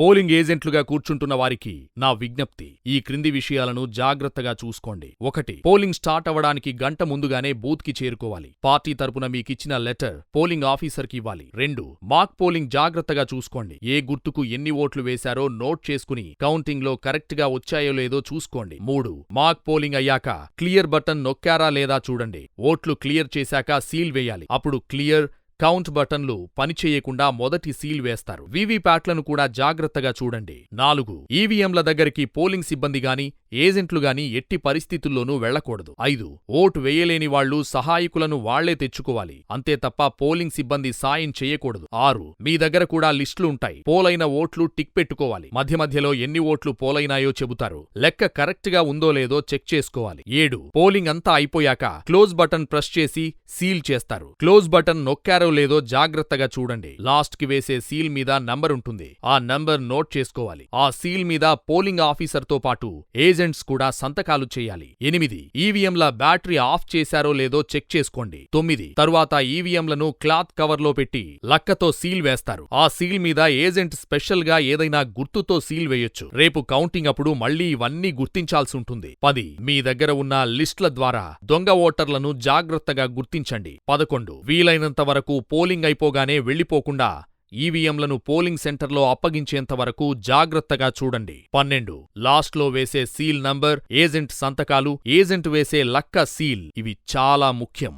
Polling ఏజెంట్లుగా కూర్చుంటున్న వారికి నా విజ్ఞప్తి. ఈ క్రింది విషయాలను జాగ్రత్తగా చూసుకోండి. ఒకటి పోలింగ్ స్టార్ట్ అవ్వడానికి గంట ముందుగానే బూత్కి చేరుకోవాలి. పార్టీ తరపున మీకిచ్చిన లెటర్ పోలింగ్ ఆఫీసర్కి ఇవ్వాలి. రెండు మాక్ పోలింగ్ జాగ్రత్తగా చూసుకోండి. ఏ గుర్తుకు ఎన్ని ఓట్లు వేశారో నోట్ చేసుకుని కౌంటింగ్లో కరెక్ట్గా కరెక్ట్గా వచ్చాయో లేదో చూసుకోండి. మూడు మాక్ పోలింగ్ అయ్యాక క్లియర్ బటన్ నొక్కారా లేదా చూడండి. ఓట్లు క్లియర్ చేశాక సీల్ వేయాలి. అప్పుడు క్లియర్ కౌంట్ బటన్లు పనిచేయకుండా మొదటి సీల్ వేస్తారు. వీవీప్యాట్లను కూడా జాగ్రత్తగా చూడండి. నాలుగు. ఈవీఎంల దగ్గరికి పోలింగ్ సిబ్బంది గాని ఏజెంట్లు గాని ఎట్టి పరిస్థితుల్లోనూ వెళ్ళకూడదు ఐదు. ఓటు వేయలేని వాళ్ళు సహాయకులను వాళ్ళే తెచ్చుకోవాలి. అంతే తప్ప పోలింగ్ సిబ్బంది సాయం చేయకూడదు. ఆరు. మీ దగ్గర కూడా లిస్టులు ఉంటాయి. పోలైన ఓట్లు టిక్ పెట్టుకోవాలి. మధ్య మధ్యలో ఎన్ని ఓట్లు పోలైనాయో చెబుతారు. లెక్క కరెక్ట్గా ఉందో లేదో చెక్ చేసుకోవాలి. ఏడు. పోలింగ్ అంతా అయిపోయాక క్లోజ్ బటన్ ప్రెస్ చేసి సీల్ చేస్తారు. క్లోజ్ బటన్ నొక్కారో లేదో జాగ్రత్తగా చూడండి. లాస్ట్కి వేసే సీల్ మీద నంబర్ ఉంటుంది. ఆ నంబర్ నోట్ చేసుకోవాలి. ఆ సీల్ మీద పోలింగ్ ఆఫీసర్తో పాటు ఏజెంట్స్ కూడా సంతకాలు చేయాలి. ఎనిమిది ఈవీఎంల బ్యాటరీ ఆఫ్ చేశారో లేదో చెక్ చేసుకోండి. తొమ్మిది తరువాత ఈవీఎంలను క్లాత్ కవర్లో పెట్టి లక్కతో సీల్ వేస్తారు. ఆ సీల్ మీద ఏజెంట్ స్పెషల్గా ఏదైనా గుర్తుతో సీల్ వేయొచ్చు. రేపు కౌంటింగ్ అప్పుడు మళ్ళీ ఇవన్నీ గుర్తించాల్సి ఉంటుంది. పది మీ దగ్గర ఉన్న లిస్ట్ల ద్వారా దొంగ ఓటర్లను జాగ్రత్తగా గుర్తించండి. పదకొండు వీలైనంత వరకు పోలింగ్ అయిపోగానే వెళ్ళిపోకుండా ఈవీఎంలను పోలింగ్ సెంటర్లో అప్పగించేంత వరకు జాగ్రత్తగా చూడండి. పన్నెండు. లాస్ట్లో వేసే సీల్ నంబర్ ఏజెంట్ సంతకాలు ఏజెంట్ వేసే లక్క సీల్ ఇవి చాలా ముఖ్యం.